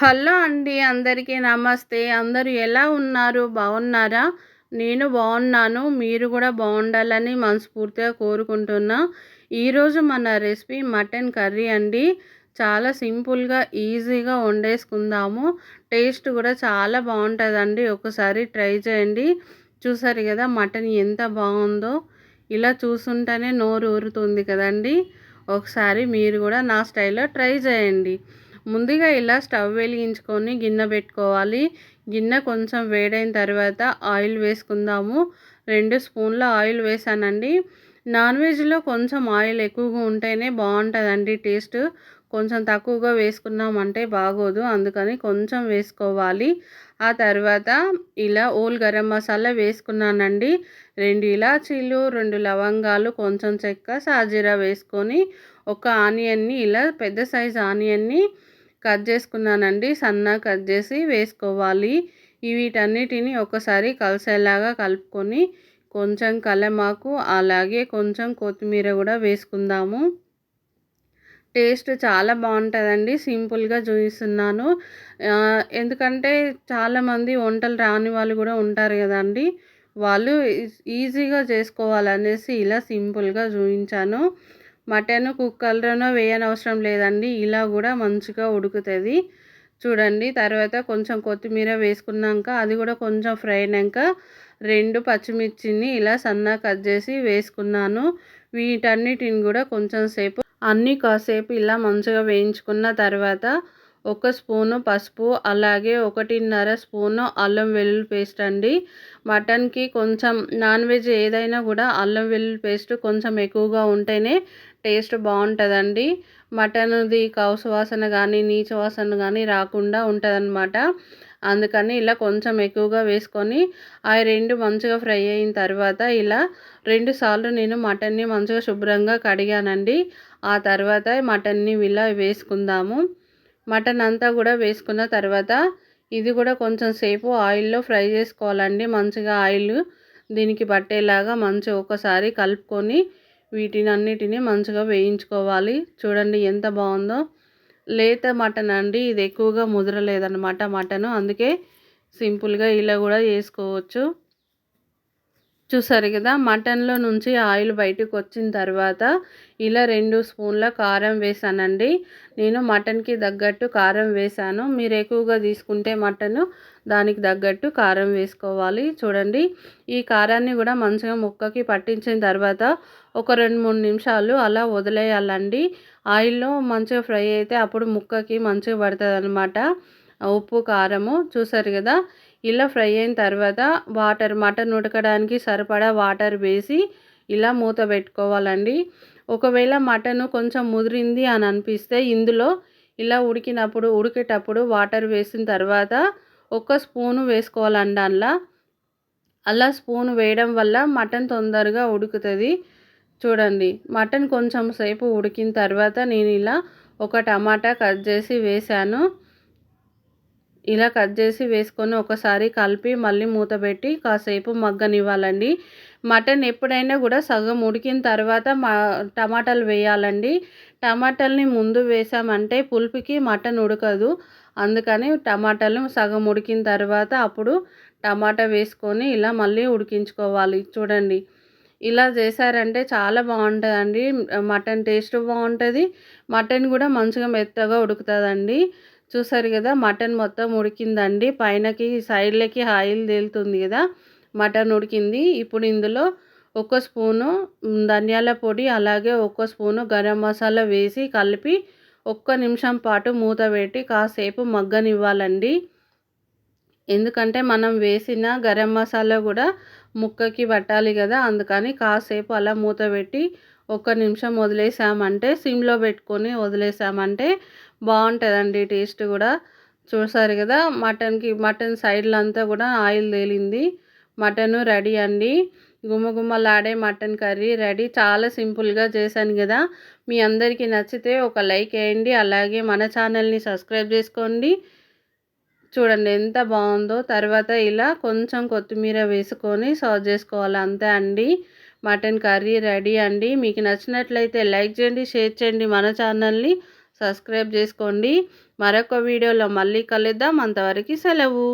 Hello అండి అందరికీ నమస్తే. అందరూ ఎలా ఉన్నారు? బాగున్నారా? నేను బాగున్నాను. మీరు కూడా బాగుండాలని మనస్ఫూర్తిగా కోరుకుంటున్నా. ఈరోజు మన రెసిపీ మటన్ కర్రీ అండి. చాలా సింపుల్గా ఈజీగా వండేసుకుందాము. టేస్ట్ కూడా చాలా బాగుంటుందండి. ఒకసారి ట్రై చేయండి. చూసారు కదా మటన్ ఎంత బాగుందో. ఇలా చూస్తుంటేనే నోరు ఊరుతుంది కదండి. ఒకసారి మీరు కూడా నా స్టైల్లో ట్రై చేయండి. ముందుగా ఇలా స్టవ్ వెలిగించుకొని గిన్నె పెట్టుకోవాలి. గిన్నె కొంచెం వేడైన తర్వాత ఆయిల్ వేసుకుందాము. రెండు స్పూన్ల ఆయిల్ వేసానండి. నాన్ వెజ్లో కొంచెం ఆయిల్ ఎక్కువగా ఉంటేనే బాగుంటుందండి టేస్ట్. కొంచెం తక్కువగా వేసుకున్నామంటే బాగోదు. అందుకని కొంచెం వేసుకోవాలి. ఆ తర్వాత ఇలా ఓల్ గరం మసాలా వేసుకున్నానండి. రెండు ఇలాచీలు రెండు లవంగాలు కొంచెం చెక్క సాజీరా వేసుకొని ఒక ఆనియన్ని ఇలా పెద్ద సైజ్ ఆనియన్ని కట్ చేసుకున్నానండి. సన్నా కట్ చేసి వేసుకోవాలి. వీటన్నిటిని ఒకసారి కలిసేలాగా కలుపుకొని కొంచెం కలమాకు అలాగే కొంచెం కొత్తిమీర కూడా వేసుకుందాము. టేస్ట్ చాలా బాగుంటుందండి. సింపుల్గా చూపిస్తున్నాను. ఎందుకంటే చాలామంది వంటలు రాని వాళ్ళు కూడా ఉంటారు కదండి. వాళ్ళు ఈజీగా చేసుకోవాలనేసి ఇలా సింపుల్గా చూపించాను. మటన్ కుక్కర్లోనో వేయనవసరం లేదండి. ఇలా కూడా మంచిగా ఉడుకుతుంది. చూడండి తర్వాత కొంచెం కొత్తిమీర వేసుకున్నాక అది కూడా కొంచెం ఫ్రై అయినాక రెండు పచ్చిమిర్చిని ఇలా సన్నగా కట్ చేసి వేసుకున్నాను. వీటన్నిటిని కూడా కొంచెం సేపు అన్నీ కాసేపు ఇలా మంచిగా వేయించుకున్న తర్వాత ఒక స్పూను పసుపు అలాగే ఒకటిన్నర స్పూను అల్లం వెల్లుల్లి పేస్ట్ అండి. మటన్కి కొంచెం నాన్ వెజ్ ఏదైనా కూడా అల్లం వెల్లుల్లి పేస్ట్ కొంచెం ఎక్కువగా ఉంటేనే టేస్ట్ బాగుంటుందండి. మటన్ది కౌసు వాసన కానీ నీచు వాసన కానీ రాకుండా ఉంటుందన్నమాట. అందుకని ఇలా కొంచెం ఎక్కువగా వేసుకొని ఆ రెండు మంచిగా ఫ్రై అయిన తర్వాత ఇలా రెండు సార్లు నేను మటన్ని మంచిగా శుభ్రంగా కడిగానండి. ఆ తర్వాత మటన్ని ఇలా వేసుకుందాము. మటన్ అంతా కూడా వేసుకున్న తర్వాత ఇది కూడా కొంచెం సేపు ఆయిల్లో ఫ్రై చేసుకోవాలండి. మంచిగా ఆయిల్ దీనికి పట్టేలాగా మంచిగా ఒకసారి కలుపుకొని వీటిని అన్నిటిని మంచిగా వేయించుకోవాలి. చూడండి ఎంత బాగుందో. లేత మటన్ అండి. ఇది ఎక్కువగా ముదరలేదన్నమాట మటను. అందుకే సింపుల్గా ఇలా కూడా చేసుకోవచ్చు చూసారు కదా మటన్లో నుంచి ఆయిల్ బయటకు వచ్చిన తర్వాత ఇలా రెండు స్పూన్ల కారం వేసానండి. నేను మటన్కి తగ్గట్టు కారం వేసాను. మీరు ఎక్కువగా తీసుకుంటే మటన్ దానికి తగ్గట్టు కారం వేసుకోవాలి. చూడండి ఈ కారాన్ని కూడా మంచిగా ముక్కకి పట్టించిన తర్వాత ఒక రెండు మూడు నిమిషాలు అలా వదిలేయాలండి. ఆయిల్లో మంచిగా ఫ్రై అయితే అప్పుడు ముక్కకి మంచిగా పడుతుంది ఉప్పు కారము చూసారు కదా? ఇలా ఫ్రై అయిన తర్వాత వాటర్ మటన్ ఉడకడానికి సరిపడా వాటర్ వేసి ఇలా మూత పెట్టుకోవాలండి. ఒకవేళ మటన్ కొంచెం ముదిరింది అని అనిపిస్తే ఇందులో ఇలా ఉడికినప్పుడు ఉడికేటప్పుడు వాటర్ వేసిన తర్వాత ఒక స్పూను వేసుకోవాలండి అలా అలా స్పూన్ వేయడం వల్ల మటన్ తొందరగా ఉడుకుతుంది. చూడండి మటన్ కొంచెం సేపు ఉడికిన తర్వాత నేను ఇలా ఒక టమాటా కట్ చేసి వేసాను ఇలా కట్ చేసి వేసుకొని ఒకసారి కలిపి మళ్ళీ మూత పెట్టి కాసేపు మగ్గనివ్వాలండి. మటన్ ఎప్పుడైనా కూడా సగం ఉడికిన తర్వాత మా టమాటాలు వేయాలండి. టమాటాలని ముందు వేసామంటే పులుపుకి మటన్ ఉడకదు. అందుకని టమాటాలు సగం ఉడికిన తర్వాత అప్పుడు టమాటా వేసుకొని ఇలా మళ్ళీ ఉడికించుకోవాలి. చూడండి ఇలా చేశారంటే చాలా బాగుంటుందండి. మటన్ టేస్ట్ బాగుంటుంది. మటన్ కూడా మంచిగా మెత్తగా ఉడుకుతుందండి. చూసారు కదా మటన్ మొత్తం ఉడికిందండి. పైనకి సైడ్లకి ఆయిల్ తేలుతుంది కదా మటన్ ఉడికింది. ఇప్పుడు ఇందులో ఒక స్పూను ధనియాల పొడి అలాగే ఒక స్పూను గరం మసాలా వేసి కలిపి ఒక్క నిమిషం పాటు మూత పెట్టి కాసేపు మగ్గనివ్వాలండి. ఎందుకంటే మనం వేసిన గరం మసాలా కూడా ముక్కకి పట్టాలి కదా అందుకని కాసేపు అలా మూత పెట్టి ఒక్క నిమిషం వదిలేసామంటే సిమ్లో పెట్టుకొని వదిలేసామంటే బాగుంటుందండి టేస్ట్ కూడా. చూసారు కదా మటన్కి మటన్ సైడ్లంతా కూడా ఆయిల్ తేలింది. మటన్ రెడీ అండి. గుమ్మగుమ్మలాడే మటన్ కర్రీ రెడీ. చాలా సింపుల్గా చేశాను కదా. మీ అందరికీ నచ్చితే ఒక లైక్ వేయండి. అలాగే మన ఛానల్ని సబ్స్క్రైబ్ చేసుకోండి. చూడండి ఎంత బాగుందో. తర్వాత ఇలా కొంచెం కొత్తిమీర వేసుకొని సర్వ్ చేసుకోవాలి అంతే అండి. మటన్ కర్రీ రెడీ అండి. మీకు నచ్చినట్లయితే లైక్ చేయండి షేర్ చేయండి మన ఛానల్ని సబ్స్క్రైబ్ చేసుకోండి. మరొక వీడియోలో మళ్ళీ కలుద్దాం. అంతవరకు సెలవు.